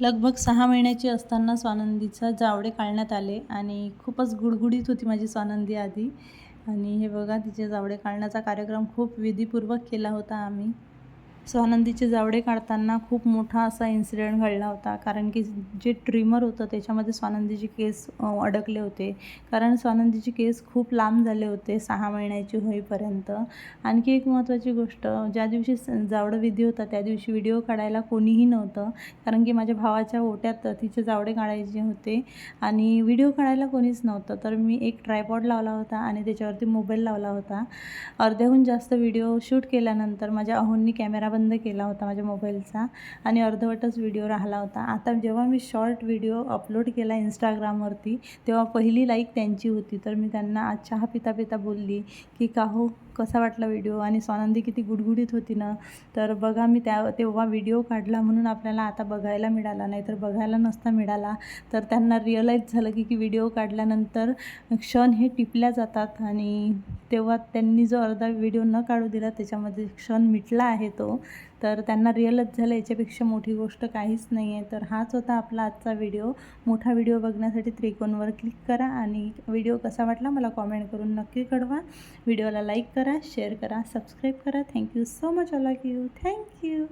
लगभग सहा महिन्याची असताना स्वानंदीचा जावडे काढण्यात आले आणि खूपच गुडगुडीत होती माझी स्वानंदी आधी. आणि हे बघा तिचे जावडे काढण्याचा कार्यक्रम खूप विधीपूर्वक केला होता आम्ही. स्वानंदीचे जावडे काढताना खूप मोठा असा इन्सिडेंट घडला होता. कारण की जे ट्रिमर होतं त्याच्यामध्ये स्वानंदीचे केस अडकले होते. कारण स्वानंदीचे केस खूप लांब झाले होते सहा महिन्याची होईपर्यंत. आणखी एक महत्त्वाची गोष्ट ज्या दिवशी स- जावडं विधी होता त्या दिवशी व्हिडिओ काढायला कोणीही नव्हतं. कारण की माझ्या भावाच्या ओट्यात तिचे जावडे काढायचे होते. आणि व्हिडिओ काढायला कोणीच नव्हतं. तर मी एक ट्रायपॉड लावला होता आणि त्याच्यावरती मोबाईल लावला होता. अर्ध्याहून जास्त व्हिडिओ शूट केल्यानंतर माझ्या अहोंनी कॅमेरा बंद केला होता माझ्या मोबाईलचा आणि अर्धवटच व्हिडिओ राहिला होता. आता जेव्हा मी शॉर्ट व्हिडिओ अपलोड केला इंस्टाग्रामवरती तेव्हा पहिली लाईक त्यांची होती. तर मी त्यांना आज चहा पिता पिता बोलली की का हो? कसा वाटला व्हिडिओ आणि स्वानंदी किती गुडगुडीत होती ना? तर बघा मी त्या तेव्हा व्हिडिओ काढला म्हणून आपल्याला आता बघायला मिळाला नाही. तर बघायला नसता मिळाला. तर त्यांना रिअलाईज झालं की की व्हिडिओ काढल्यानंतर क्षण हे टिपल्या जातात आणि तेव्हा त्यांनी जो अर्धा व्हिडिओ न काढू दिला त्याच्यामध्ये क्षण मिटला आहे तो. तर त्यांना रिअलच झालं याच्यापेक्षा मोठी गोष्ट काहीच नाही आहे तर हाच होता आपला आजचा व्हिडिओ मोठा व्हिडिओ बघण्यासाठी त्रिकोणवर क्लिक करा आणि व्हिडिओ कसा वाटला मला कॉमेंट करून नक्की कळवा. व्हिडिओला लाईक करा शेअर करा सबस्क्राईब करा. Thank you so much all of you thank you